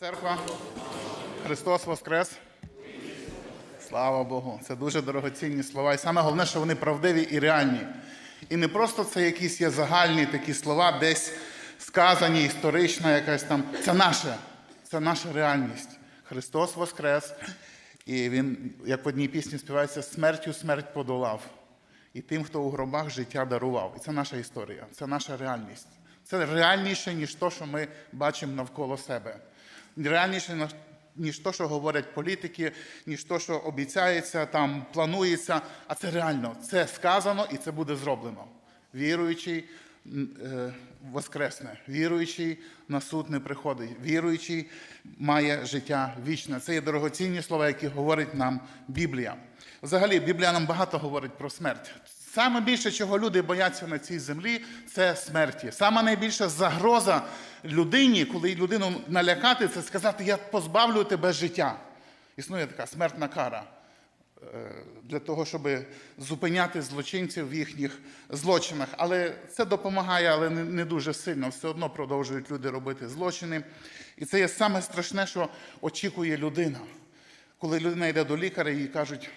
Церква. Христос Воскрес. Слава Богу. Це дуже дорогоцінні слова. І саме головне, що вони правдиві і реальні. І не просто це якісь є загальні такі слова, десь сказані, історична якась там. Це наше, це наша реальність. Христос Воскрес. І він, як в одній пісні співається, смертю смерть подолав. І тим, хто у гробах життя дарував. І це наша історія, це наша реальність. Це реальніше, ніж то, що ми бачимо навколо себе. Реальніше, ніж то, що говорять політики, ніж то, що обіцяється, там планується. А це реально, це сказано і це буде зроблено. Віруючий е, воскресне, віруючий на суд не приходить, віруючий має життя вічне. Це є дорогоцінні слова, які говорить нам Біблія. Взагалі, Біблія нам багато говорить про смерть. Саме більше, чого люди бояться на цій землі, це смерті. Саме найбільша загроза людині, коли людину налякати, це сказати, я позбавлю тебе життя. Існує така смертна кара е, для того, щоб зупиняти злочинців в їхніх злочинах. Але це допомагає, але не дуже сильно. Все одно продовжують люди робити злочини. І це є саме страшне, що очікує людина. Коли людина йде до лікаря і кажуть,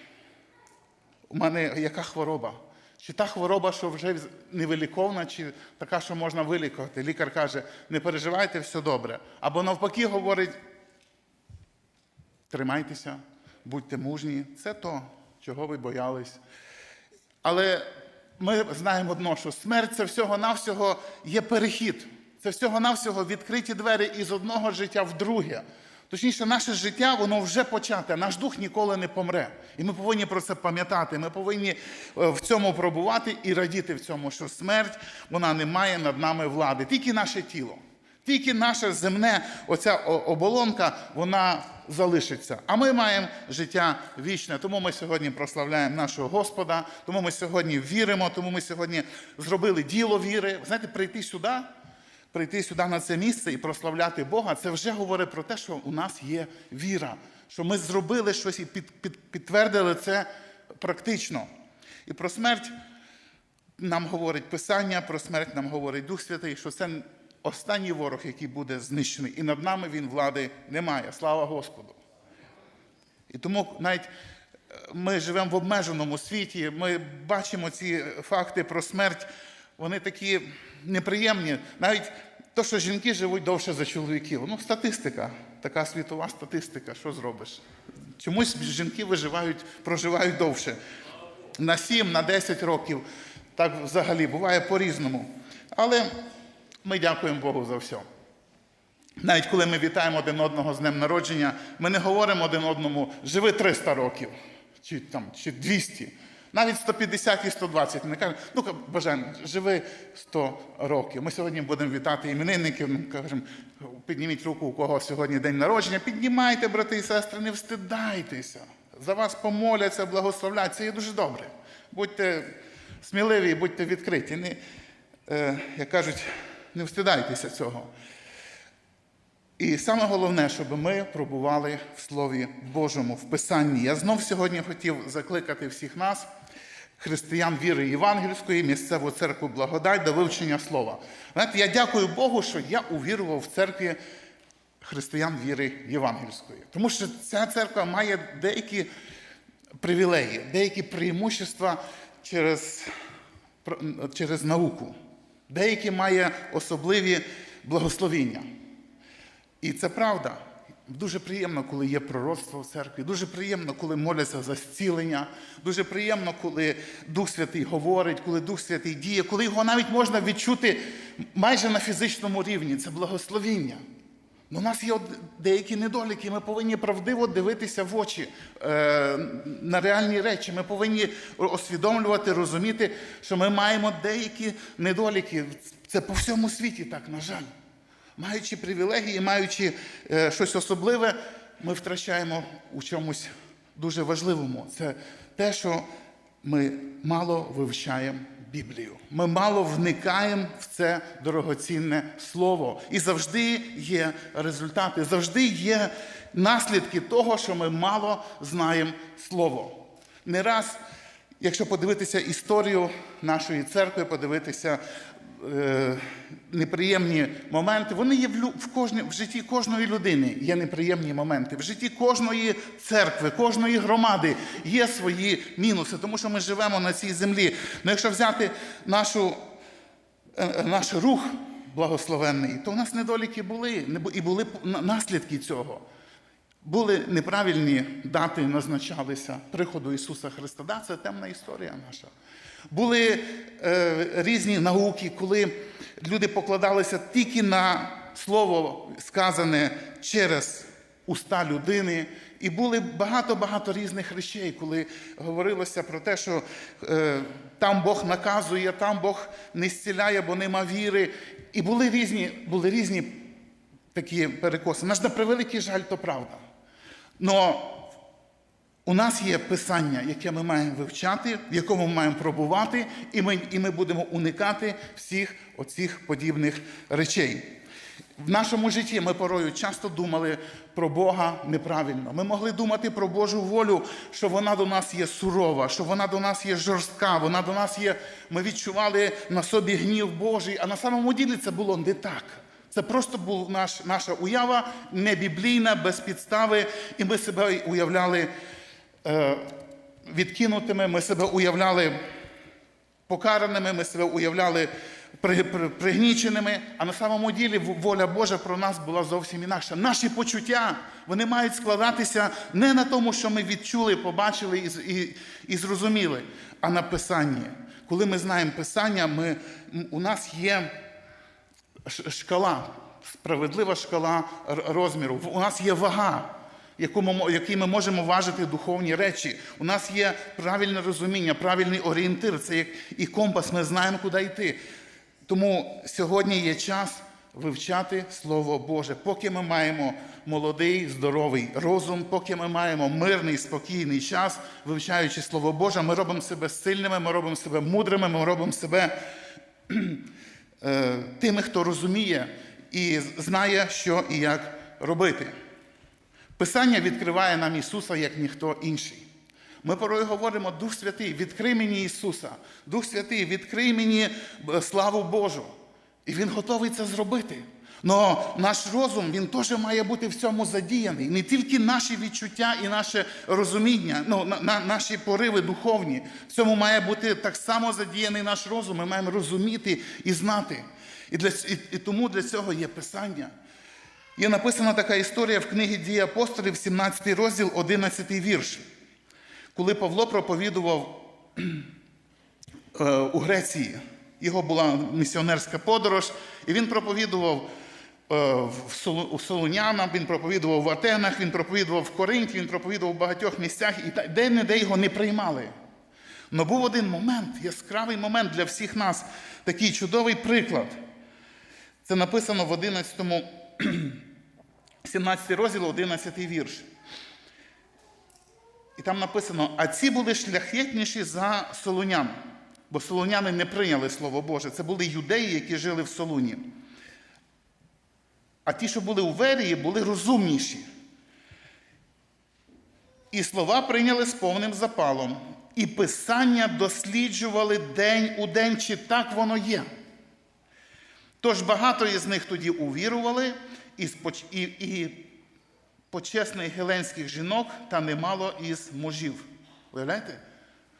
у мене яка хвороба? Чи та хвороба, що вже невиліковна, чи така, що можна вилікувати? Лікар каже, не переживайте, все добре. Або навпаки говорить, тримайтеся, будьте мужні. Це то, чого ви боялись. Але ми знаємо одно, що смерть це всього-навсього є перехід. Це всього-навсього відкриті двері із одного життя в друге. Точніше, наше життя, воно вже почате, наш дух ніколи не помре. І ми повинні про це пам'ятати. Ми повинні е, в цьому пробувати і радіти в цьому, що смерть вона не має над нами влади, тільки наше тіло. Тільки наша земне, оця оболонка, вона залишиться. А ми маємо життя вічне. Тому ми сьогодні прославляємо нашого Господа, тому ми сьогодні віримо, тому ми сьогодні зробили діло віри. Знаєте, прийти сюди, прийти сюди на це місце і прославляти Бога, це вже говорить про те, що у нас є віра, що ми зробили щось і під, під, підтвердили це практично. І про смерть нам говорить Писання, про смерть нам говорить Дух Святий, що це останній ворог, який буде знищений. І над нами він влади не має. Слава Господу. І тому навіть е, ми живемо в обмеженому світі, ми бачимо ці факти про смерть, вони такі неприємні. Навіть то, що жінки живуть довше за чоловіків. Ну, статистика, така світова статистика, що зробиш? Чомусь жінки виживають, проживають довше. На 7, на 10 років. Так взагалі буває по-різному. Але ми дякуємо Богу за все. Навіть коли ми вітаємо один одного з днем народження, ми не говоримо один одному живи 300 років чи, там, чи 200. Навіть 150 і 120. Ми не кажемо, ну бажаємо, живи 100 років. Ми сьогодні будемо вітати іменинників. Кажемо, підніміть руку, у кого сьогодні день народження. Піднімайте, брати і сестри, не встидайтеся. За вас помоляться, благословлять. Це є дуже добре. Будьте сміливі, будьте відкриті. Не, е, як кажуть, не встидайтеся цього. І саме головне, щоб ми пробували в Слові Божому, в Писанні. Я знов сьогодні хотів закликати всіх нас, християн віри євангельської, місцеву церкву благодать до вивчення слова. Знаєте, я дякую Богу, що я увірував в церкві християн віри євангельської. Тому що ця церква має деякі привілеї, деякі преимущества через, через науку, деякі має особливі благословіння. І це правда. Дуже приємно, коли є пророцтво в церкві. Дуже приємно, коли моляться за зцілення. Дуже приємно, коли Дух Святий говорить, коли Дух Святий діє, коли його навіть можна відчути майже на фізичному рівні. Це благословіння. Ну, у нас є деякі недоліки. Ми повинні правдиво дивитися в очі е, на реальні речі. Ми повинні усвідомлювати, розуміти, що ми маємо деякі недоліки. Це по всьому світі так, на жаль. Маючи привілегії, маючи е, щось особливе, ми втрачаємо у чомусь дуже важливому. Це те, що ми мало вивчаємо Біблію. Ми мало вникаємо в це дорогоцінне слово. І завжди є результати, завжди є наслідки того, що ми мало знаємо слово. Не раз, якщо подивитися історію нашої церкви, подивитися неприємні моменти. Вони є в, в, кожній- в житті кожної людини. Є неприємні моменти. В житті кожної церкви, кожної громади є свої мінуси, тому що ми живемо на цій землі. Ну, якщо взяти нашу е, е, наш рух благословенний, то у нас недоліки були, і були наслідки цього. Були неправильні дати, назначалися приходу Ісуса Христа. Да, це темна історія наша. Були е, різні науки, коли люди покладалися тільки на слово, сказане через уста людини. І були багато-багато різних речей, коли говорилося про те, що е, там Бог наказує, там Бог не зціляє, бо нема віри. І були різні, були різні такі перекоси. Наш на превеликий жаль, то правда. Но у нас є писання, яке ми маємо вивчати, в якому ми маємо пробувати, і ми, і ми будемо уникати всіх оцих подібних речей. В нашому житті ми порою часто думали про Бога неправильно. Ми могли думати про Божу волю, що вона до нас є сурова, що вона до нас є жорстка, вона до нас є. Ми відчували на собі гнів Божий, а на самому ділі це було не так. Це просто була наш, наша уява не біблійна, без підстави, і ми себе уявляли відкинутими, ми себе уявляли покараними, ми себе уявляли при- при- пригніченими, а на самому ділі воля Божа про нас була зовсім інакша. Наші почуття вони мають складатися не на тому, що ми відчули, побачили і, і, і зрозуміли, а на писанні. Коли ми знаємо писання, ми, у нас є шкала, справедлива шкала розміру. У нас є вага, якій ми можемо важити духовні речі. У нас є правильне розуміння, правильний орієнтир, це як і компас, ми знаємо, куди йти. Тому сьогодні є час вивчати Слово Боже, поки ми маємо молодий, здоровий розум, поки ми маємо мирний, спокійний час, вивчаючи Слово Боже, ми робимо себе сильними, ми робимо себе мудрими, ми робимо себе е, тими, хто розуміє і знає, що і як робити. Писання відкриває нам Ісуса як ніхто інший. Ми порою говоримо, Дух Святий, відкрий мені Ісуса, Дух Святий, відкрий мені е, славу Божу. І Він готовий це зробити. Но наш розум він теж має бути в цьому задіяний. Не тільки наші відчуття і наше розуміння, ну, на, на- наші пориви духовні. В цьому має бути так само задіяний наш розум. Ми маємо розуміти і знати. І, для, і, і тому для цього є Писання. Є написана така історія в книгі Дії апостолів, 17 розділ, 11 вірш. Коли Павло проповідував е, у Греції, його була місіонерська подорож, і він проповідував е, в Солу- у Солунянах, він проповідував в Атенах, він проповідував в Коринті, він проповідував в багатьох місцях, і де-не-де його не приймали. Но був один момент, яскравий момент для всіх нас, такий чудовий приклад. Це написано в 11 17 розділ, 11 вірш. І там написано: а ці були шляхетніші за солунян, бо солуняни не прийняли Слово Боже. Це були юдеї, які жили в Солуні. А ті, що були у Верії, були розумніші. І слова прийняли з повним запалом, і писання досліджували день у день, чи так воно є. Тож багато із них тоді увірували, і, споч- і, і почесних геленських жінок та немало із мужів. Уявляєте?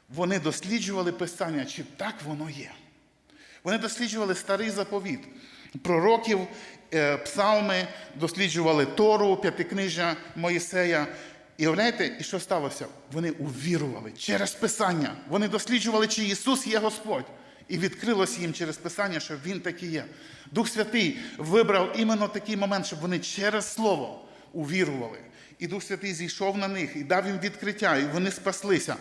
Вони досліджували писання, чи так воно є. Вони досліджували старий заповіт, пророків, е, псалми, досліджували Тору, п'ятикнижжя Моїсея. І уявляєте, і що сталося? Вони увірували через Писання. Вони досліджували, чи Ісус є Господь. І відкрилось їм через Писання, що Він такий є. Дух Святий вибрав іменно такий момент, щоб вони через Слово увірували. І Дух Святий зійшов на них і дав їм відкриття, і вони спаслися.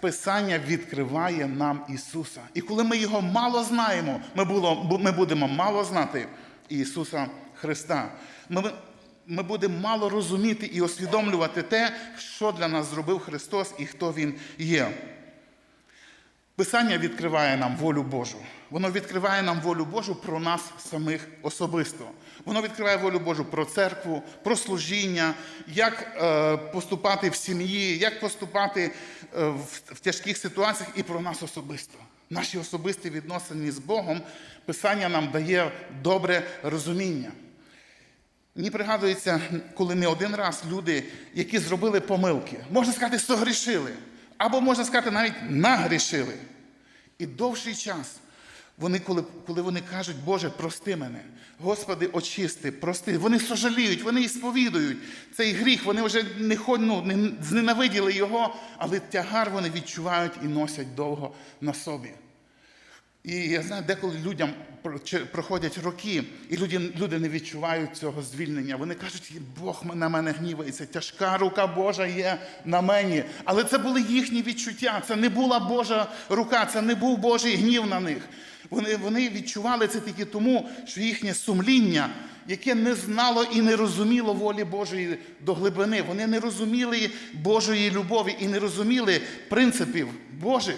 Писання відкриває нам Ісуса. І коли ми його мало знаємо, ми, було, ми будемо мало знати Ісуса Христа. Ми, ми будемо мало розуміти і усвідомлювати те, що для нас зробив Христос і хто Він є. Писання відкриває нам волю Божу. Воно відкриває нам волю Божу про нас самих особисто. Воно відкриває волю Божу про церкву, про служіння, як е, поступати в сім'ї, як поступати е, в, в тяжких ситуаціях і про нас особисто. Наші особисті відносини з Богом Писання нам дає добре розуміння. Мені пригадується, коли не один раз люди, які зробили помилки, можна сказати, согрішили, або можна сказати, навіть нагрішили. І довший час, вони, коли, коли вони кажуть, Боже, прости мене, Господи, очисти, прости, вони сожаліють, вони і сповідують цей гріх, вони вже не, ну, не зненавиділи його, але тягар вони відчувають і носять довго на собі. І я знаю, деколи людям проходять роки, і люди, люди не відчувають цього звільнення. Вони кажуть, Бог на мене гнівається, тяжка рука Божа є на мені. Але це були їхні відчуття. Це не була Божа рука, це не був Божий гнів на них. Вони, вони відчували це тільки тому, що їхнє сумління, яке не знало і не розуміло волі Божої до глибини, вони не розуміли Божої любові і не розуміли принципів Божих.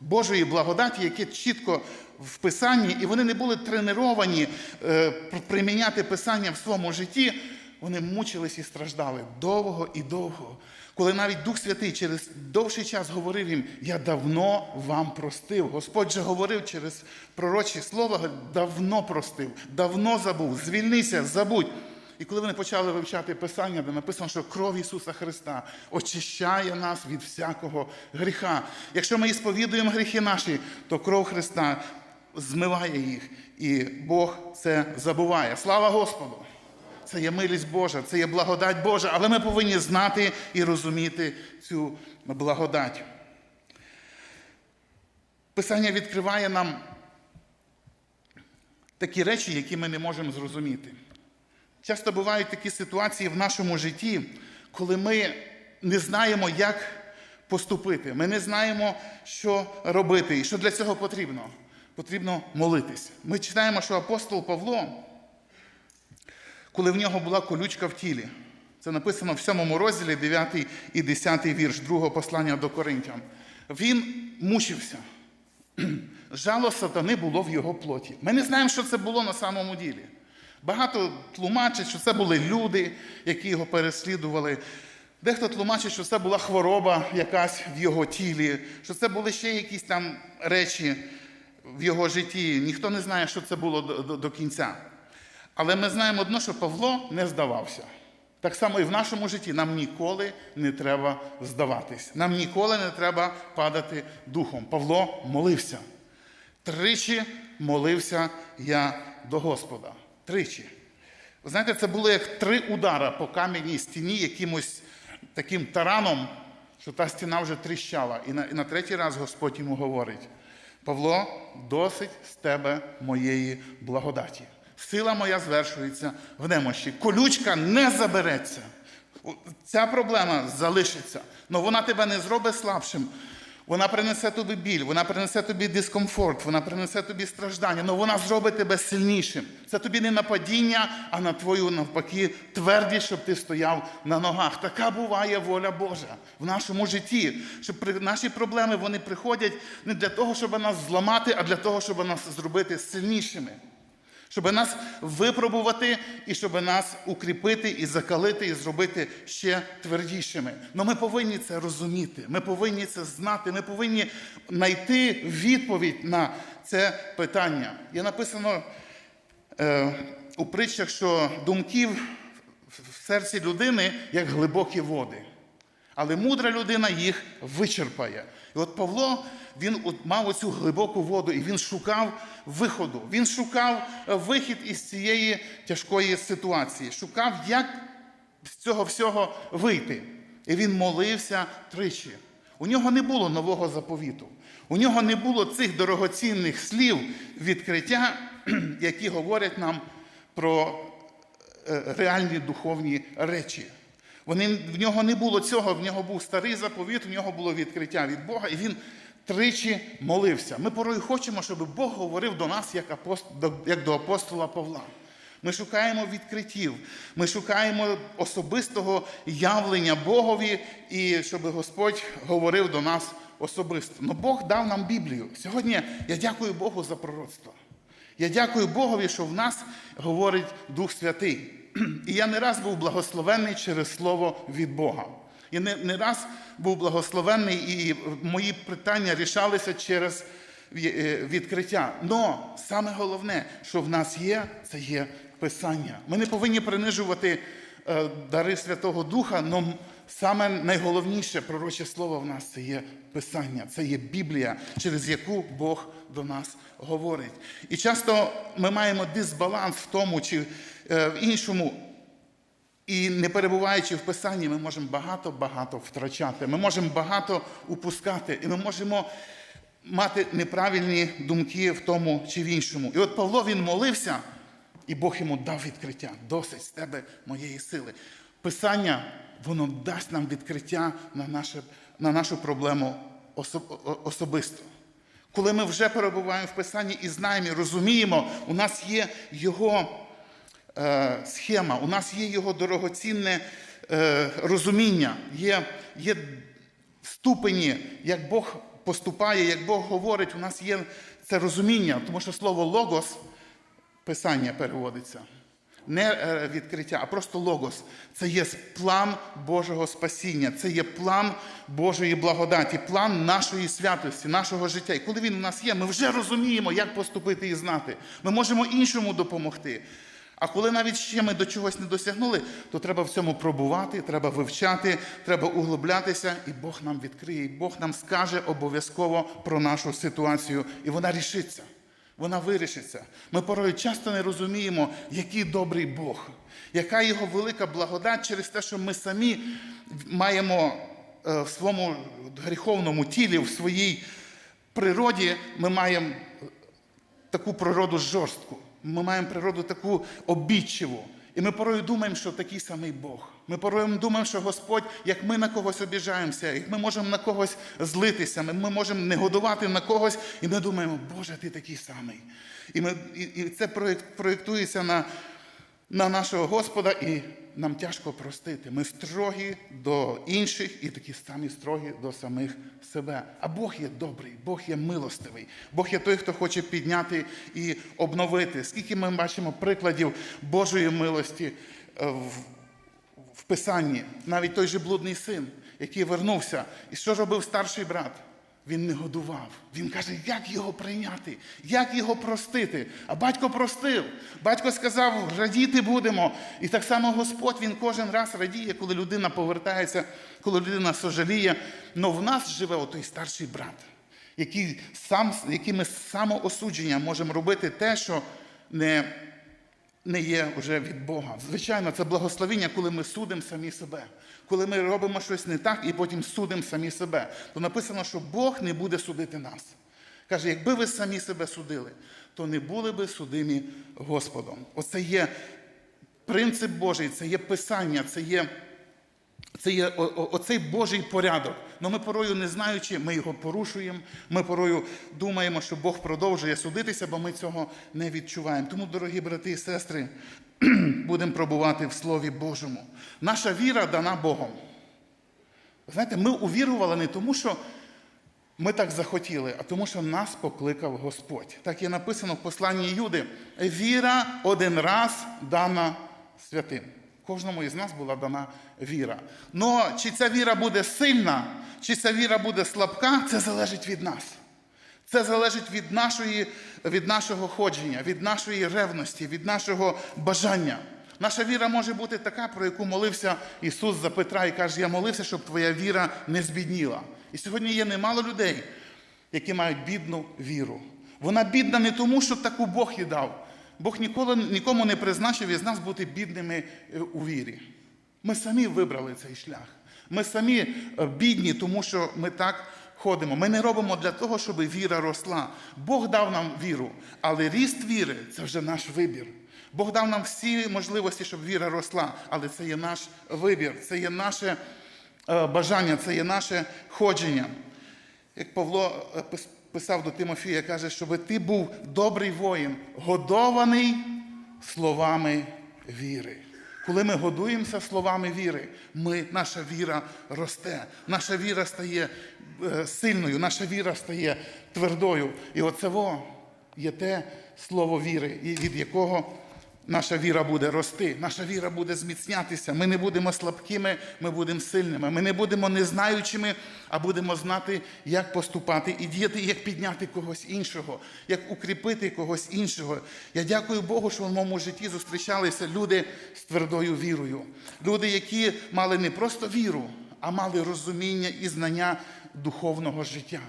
Божої благодаті, яке чітко в Писанні, і вони не були треновані е, приміняти Писання в своєму житті, вони мучились і страждали довго і довго. Коли навіть Дух Святий через довший час говорив їм, я давно вам простив. Господь же говорив через пророчі слова, давно простив, давно забув, звільнися, забудь. І коли вони почали вивчати Писання, де написано, що кров Ісуса Христа очищає нас від всякого гріха. Якщо ми і сповідуємо гріхи наші, то кров Христа змиває їх, і Бог це забуває. Слава Господу! Це є милість Божа, це є благодать Божа, але ми повинні знати і розуміти цю благодать. Писання відкриває нам такі речі, які ми не можемо зрозуміти. Часто бувають такі ситуації в нашому житті, коли ми не знаємо, як поступити. Ми не знаємо, що робити і що для цього потрібно. Потрібно молитись. Ми читаємо, що апостол Павло, коли в нього була колючка в тілі, це написано в 7 розділі, 9 і 10 вірш другого послання до Коринтян. Він мучився. Жало сатани було в його плоті. Ми не знаємо, що це було на самому ділі. Багато тлумачить, що це були люди, які його переслідували. Дехто тлумачить, що це була хвороба якась в його тілі, що це були ще якісь там речі в його житті. Ніхто не знає, що це було до, до, до кінця. Але ми знаємо одно, що Павло не здавався. Так само і в нашому житті нам ніколи не треба здаватись. Нам ніколи не треба падати духом. Павло молився. Тричі молився я до Господа. Тричі. Ви знаєте, це було як три удара по кам'яній стіні якимось таким тараном, що та стіна вже тріщала. І на, і на третій раз Господь йому говорить: Павло, досить з тебе моєї благодаті. Сила моя звершується в немощі. Колючка не забереться. Ця проблема залишиться, але вона тебе не зробить слабшим. Вона принесе тобі біль, вона принесе тобі дискомфорт, вона принесе тобі страждання, але вона зробить тебе сильнішим. Це тобі не нападіння, а на твою навпаки твердість, щоб ти стояв на ногах. Така буває воля Божа в нашому житті. Щоб наші проблеми вони приходять не для того, щоб нас зламати, а для того, щоб нас зробити сильнішими щоб нас випробувати і щоб нас укріпити і закалити, і зробити ще твердішими. Ну ми повинні це розуміти, ми повинні це знати, ми повинні знайти відповідь на це питання. Є написано е, у притчах, що думків в серці людини як глибокі води. Але мудра людина їх вичерпає. І от Павло він мав оцю глибоку воду, і він шукав виходу. Він шукав е, вихід із цієї тяжкої ситуації, шукав, як з цього всього вийти. І він молився тричі. У нього не було нового заповіту. У нього не було цих дорогоцінних слів відкриття, які говорять нам про е, реальні духовні речі. Вони, в нього не було цього, в нього був старий заповіт, в нього було відкриття від Бога, і він тричі молився. Ми порою хочемо, щоб Бог говорив до нас як, апост, як до апостола Павла. Ми шукаємо відкриттів, ми шукаємо особистого явлення Богові, і щоб Господь говорив до нас особисто. Но Бог дав нам Біблію. Сьогодні я дякую Богу за пророцтво. Я дякую Богові, що в нас говорить Дух Святий. І я не раз був благословений через слово від Бога. Я не, не раз був благословений, і мої питання рішалися через е, відкриття. Но саме головне, що в нас є, це є Писання. Ми не повинні принижувати е, дари Святого Духа, але саме найголовніше пророче слово в нас це є Писання, це є Біблія, через яку Бог до нас говорить. І часто ми маємо дисбаланс в тому чи е, в іншому. І не перебуваючи в Писанні, ми можемо багато-багато втрачати. Ми можемо багато упускати, і ми можемо мати неправильні думки в тому чи в іншому. І от Павло він молився, і Бог йому дав відкриття. Досить з тебе моєї сили. Писання, воно дасть нам відкриття на, наше, на нашу проблему особисто. Коли ми вже перебуваємо в Писанні і знаємо, і розуміємо, у нас є його е, схема, у нас є його дорогоцінне е, розуміння, є, є ступені, як Бог поступає, як Бог говорить, у нас є це розуміння, тому що слово логос, писання переводиться. Не е, відкриття, а просто логос. Це є план Божого спасіння, це є план Божої благодаті, план нашої святості, нашого життя. І коли він у нас є, ми вже розуміємо, як поступити і знати. Ми можемо іншому допомогти. А коли навіть ще ми до чогось не досягнули, то треба в цьому пробувати, треба вивчати, треба углублятися, і Бог нам відкриє, і Бог нам скаже обов'язково про нашу ситуацію, і вона рішиться. Вона вирішиться. Ми порою часто не розуміємо, який добрий Бог, яка його велика благодать через те, що ми самі маємо е, в своєму гріховному тілі, в своїй природі, ми маємо таку природу жорстку. Ми маємо природу таку обідчиву. І ми порою думаємо, що такий самий Бог. Ми порою думаємо, що Господь, як ми на когось обіжаємося, як ми можемо на когось злитися, ми, можемо негодувати на когось, і ми думаємо, Боже, ти такий самий. І ми, і, і це проєктується на на нашого Господа, і нам тяжко простити. Ми строгі до інших і такі самі строгі до самих себе. А Бог є добрий, Бог є милостивий, Бог є той, хто хоче підняти і обновити. Скільки ми бачимо прикладів Божої милості е, в Писанні, навіть той же блудний син, який вернувся, і що робив старший брат? Він не годував. Він каже, як його прийняти, як його простити. А батько простив. Батько сказав, радіти будемо. І так само Господь він кожен раз радіє, коли людина повертається, коли людина сожаліє. Но в нас живе отой старший брат, який сам, який ми з самоосудження можемо робити те, що не не є вже від Бога. Звичайно, це благословіння, коли ми судимо самі себе, коли ми робимо щось не так і потім судимо самі себе. То написано, що Бог не буде судити нас. Каже, якби ви самі себе судили, то не були би судимі Господом. Оце є принцип Божий, це є Писання, це є. Це є оцей Божий порядок. Но ми порою, не знаючи, ми його порушуємо. Ми порою думаємо, що Бог продовжує судитися, бо ми цього не відчуваємо. Тому, дорогі брати і сестри, будемо пробувати в Слові Божому. Наша віра дана Богом. Знаєте, ми увірували не тому, що ми так захотіли, а тому, що нас покликав Господь. Так є написано в посланні Юди: віра один раз дана святим. Кожному із нас була дана віра. Но чи ця віра буде сильна, чи ця віра буде слабка, це залежить від нас. Це залежить від нашої, від нашого ходження, від нашої ревності, від нашого бажання. Наша віра може бути така, про яку молився Ісус за Петра і каже, я молився, щоб твоя віра не збідніла. І сьогодні є немало людей, які мають бідну віру. Вона бідна не тому, що таку Бог їй дав. Бог ніколи нікому не призначив із нас бути бідними е, у вірі. Ми самі вибрали цей шлях. Ми самі е, бідні, тому що ми так ходимо. Ми не робимо для того, щоб віра росла. Бог дав нам віру, але ріст віри це вже наш вибір. Бог дав нам всі можливості, щоб віра росла, але це є наш вибір, це є наше е, бажання, це є наше ходження. Як Павло писав до Тимофія, каже, щоб ти був добрий воїн, годований словами віри. Коли ми годуємося словами віри, ми, наша віра росте, наша віра стає е, сильною, наша віра стає твердою. І оце є те слово віри, від якого наша віра буде рости, наша віра буде зміцнятися. Ми не будемо слабкими, ми будемо сильними. Ми не будемо незнаючими, а будемо знати, як поступати і діяти, як підняти когось іншого, як укріпити когось іншого. Я дякую Богу, що в моєму житті зустрічалися люди з твердою вірою. Люди, які мали не просто віру, а мали розуміння і знання духовного життя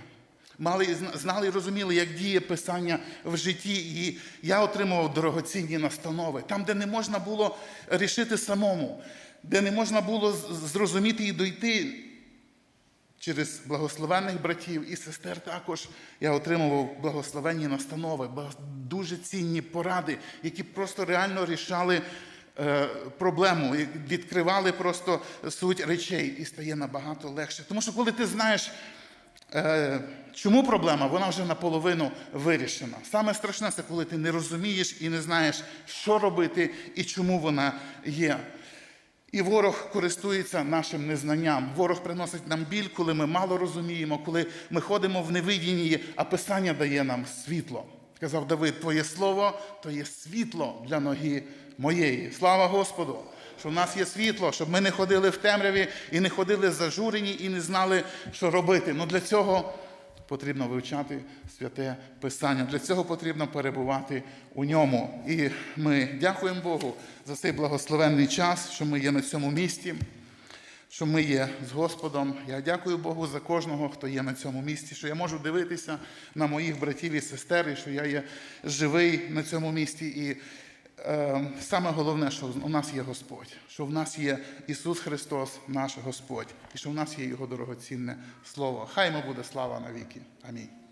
мали знали і розуміли, як діє писання в житті. І я отримував дорогоцінні настанови, там, де не можна було рішити самому, де не можна було зрозуміти і дойти. Через благословенних братів і сестер також я отримував благословенні настанови, дуже цінні поради, які просто реально рішали е, проблему, відкривали просто суть речей, і стає набагато легше. Тому що коли ти знаєш, Чому проблема? Вона вже наполовину вирішена. Саме страшне це коли ти не розумієш і не знаєш, що робити і чому вона є. І ворог користується нашим незнанням. Ворог приносить нам біль, коли ми мало розуміємо, коли ми ходимо в невидінні, а Писання дає нам світло. Казав Давид, Твоє слово то є світло для ноги моєї. Слава Господу! Що в нас є світло, щоб ми не ходили в темряві і не ходили зажурені і не знали, що робити. Ну для цього потрібно вивчати святе Писання. Для цього потрібно перебувати у ньому. І ми дякуємо Богу за цей благословенний час, що ми є на цьому місці, що ми є з Господом. Я дякую Богу за кожного, хто є на цьому місці, що я можу дивитися на моїх братів і сестер, і що я є живий на цьому місці. І саме головне, що у нас є Господь, що в нас є Ісус Христос, наш Господь, і що в нас є Його дорогоцінне Слово. Хай йому буде слава навіки. Амінь.